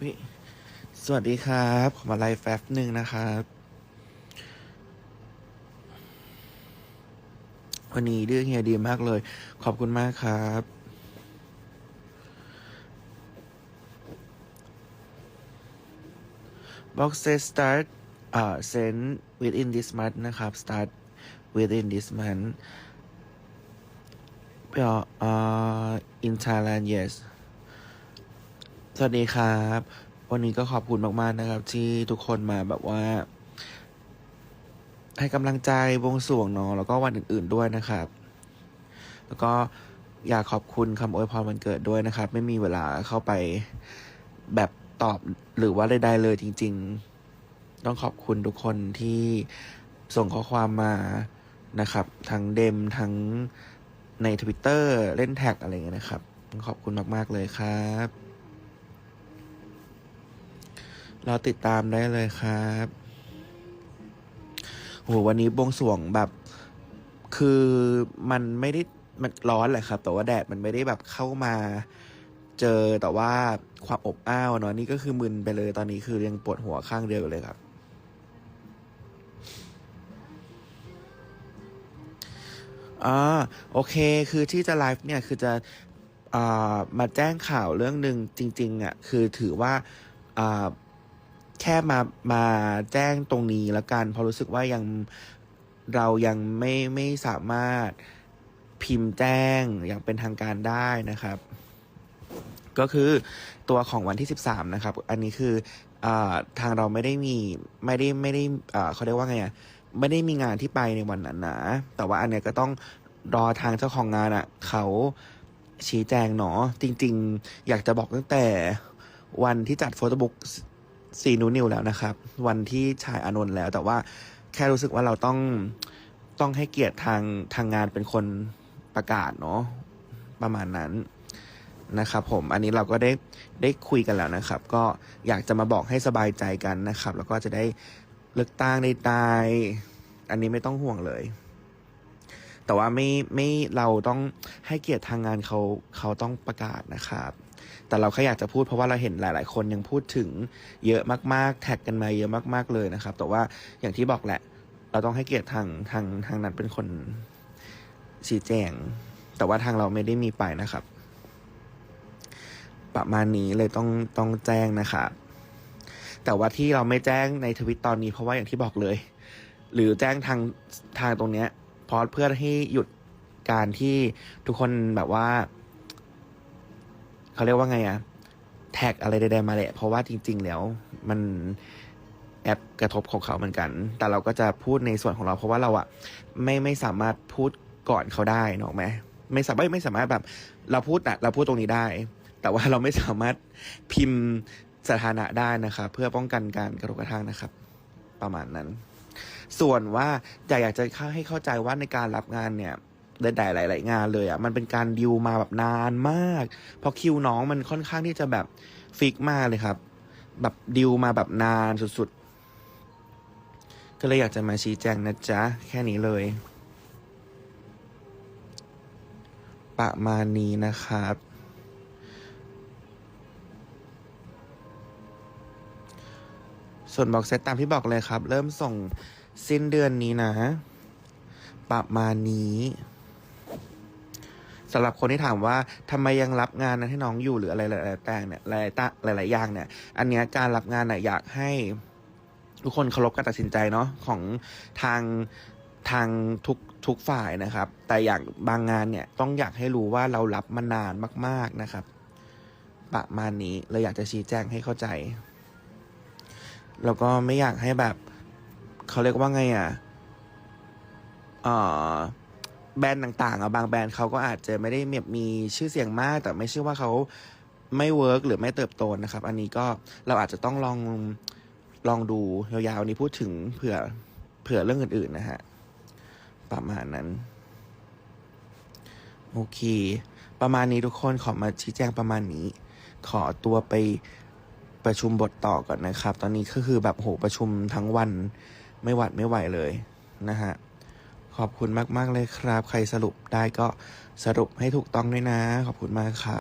สวัสดีครับ ขอมาไลฟ์แฟบหนึ่งนะครับ วันนี้ดื้อเฮียดีมากเลย ขอบคุณมากครับ box says start uh send within this month นะครับ start within this month uh, uh in Thailand yes สวัสดีครับ วันนี้ก็ขอบคุณมากๆนะครับ ที่ทุกคนมาแบบว่า ให้กำลังใจวงสวงเนาะแล้วก็วันอื่น ๆด้วยนะครับ แล้วก็อยากขอบคุณคำอวยพรวันเกิดด้วยนะครับ ไม่มีเวลาเข้าไปแบบตอบหรือว่าใดๆเลยจริง ๆ ต้องขอบคุณทุกคนที่ส่งข้อความมานะครับ ทั้งเดมทั้งใน Twitter เล่นแท็กอะไรเงี้ยนะครับ ขอบคุณมาก ๆ เลยครับ เราติดตามได้เลยครับโหวันนี้บวงสวงแบบ คือมันไม่ได้มันร้อนแหละครับ แต่ว่าแดดมันไม่ได้แบบเข้ามา เจอแต่ว่าความอบอ้าวเนาะนี่ก็คือมึนไปเลยตอนนี้คือยังปวดหัวข้างเดียวเลยครับอ่าโอเคคือที่จะไลฟ์เนี่ยคือจะอ่ามาแจ้งข่าวเรื่องหนึ่งจริงๆอะคือถือว่าอ่า แค่มามาแจ้งตรงนี้แล้วกันเพราะรู้สึกว่ายังเรายังไม่ไม่สามารถพิมพ์แจ้งอย่างเป็นทางการได้นะครับ ก็คือตัวของวันที่ 13 นะครับ อันนี้คืออาทางเราไม่ได้มีไม่ได้ไม่ได้อ่าเขาเรียกว่าไงอะไม่ได้มีงานที่ไปในวันนั้นนะแต่ว่าอันเนี้ยก็ต้องรอทางเจ้าของงานอะ เขาชี้แจงเนาะจริง ๆ อยากจะบอกตั้งแต่วันที่จัดโฟโต้บุ๊ก ซีนูนิวแล้วนะครับ วันที่ชายอานนท์แล้ว แต่ว่าแค่รู้สึกว่าเราต้องต้องให้เกียรติทางทางงานเป็นคนประกาศเนาะประมาณนั้นนะครับผมอันนี้เราก็ได้ได้คุยกันแล้วนะครับ ก็อยากจะมาบอกให้สบายใจกันนะครับ แล้วก็จะได้เลือกตั้งได้ตาย อันนี้ไม่ต้องห่วงเลย แต่ว่าไม่ไม่เราต้องให้เกียรติทางงานเขาเขาต้องประกาศนะครับ แต่เราแค่อยากจะพูดเพราะว่าเราเห็นหลาย ๆ คนยังพูดถึงเยอะมาก ๆ แท็กกันมาเยอะมาก ๆ เลยนะครับ แต่ว่าอย่างที่บอกแหละ เราต้องให้เกียรติทางทางทางนั้นเป็นคนชี้แจง แต่ว่าทางเราไม่ได้มีไปนะครับ ประมาณนี้เลยต้องต้องแจ้งนะคะแต่ว่าที่เราไม่แจ้งในทวิตตอนนี้เพราะว่าอย่างที่บอกเลย หรือแจ้งทางทางตรงเนี้ยเพราะเพื่อให้หยุดการที่ทุกคนแบบว่า เขาเรียกว่าไงอะแท็กอะไรใดๆมาแหละ เพราะว่าจริง ๆ แล้วมันแอปกระทบของเขาเหมือนกัน แต่เราก็จะพูดในส่วนของเรา เพราะว่าเราอะไม่ไม่สามารถพูดก่อนเขาได้นอกไหมไม่สามารถไม่สามารถแบบ เราพูดอะเราพูดตรงนี้ได้ แต่ว่าเราไม่สามารถพิมพ์สถานะได้นะครับเพื่อป้องกันการกระทบกระทั่งนะครับ ประมาณนั้น ส่วนว่าอยากอยากจะให้เข้าใจว่าในการรับงานเนี่ย หลายหลาย ๆ งานเลยอะมันเป็นการดิวมาแบบนานมาก เพราะคิวน้องมันค่อนข้างที่จะแบบฟิกมากเลยครับ แบบดิวมาแบบนานสุด ๆ ก็เลยอยากจะมาชี้แจงนะจ๊ะ แค่นี้เลย ประมาณนี้นะครับส่วนบอกเซตตามที่บอกเลยครับ เริ่มส่งสิ้นเดือนนี้นะ ประมาณนี้ สำหรับคนที่ถามว่าทำไมยังรับงานนั้นให้น้องอยู่หรืออะไรหลายๆแต่งเนี่ยหลายตะหลาย ๆ อย่างเนี่ย อันเนี้ยการรับงานน่ะอยากให้ทุกคนเคารพการตัดสินใจเนาะของทางทางทุกทุกฝ่ายนะครับ แต่อย่างบางงานเนี่ยต้องอยากให้รู้ว่าเรารับมานานมาก ๆนะครับ ประมาณนี้เลยอยากจะชี้แจงให้เข้าใจ แล้วก็ไม่อยากให้แบบเขาเรียกว่าไงอะเอ่อ แบรนด์ต่างๆอะบางแบรนด์เขาก็อาจจะไม่ได้มีชื่อเสียงมาก แต่ไม่ใช่ว่าเขาไม่เวิร์กหรือไม่เติบโตนะครับ อันนี้ก็เราอาจจะต้องลองลองดูยาวๆนี้พูดถึงเผื่อเผื่อเรื่องอื่นๆนะฮะประมาณนั้น โอเค ประมาณนี้ทุกคนขอมาชี้แจงประมาณนี้ ขอตัวไปประชุมบทต่อก่อนนะครับ ตอนนี้ก็คือแบบโหประชุมทั้งวันไม่หวัดไม่ไหวเลยนะฮะ อบคุณมาก ๆ เลยครับ ใครสรุปได้ก็สรุปให้ถูกต้องด้วยนะ ขอบคุณมากครับ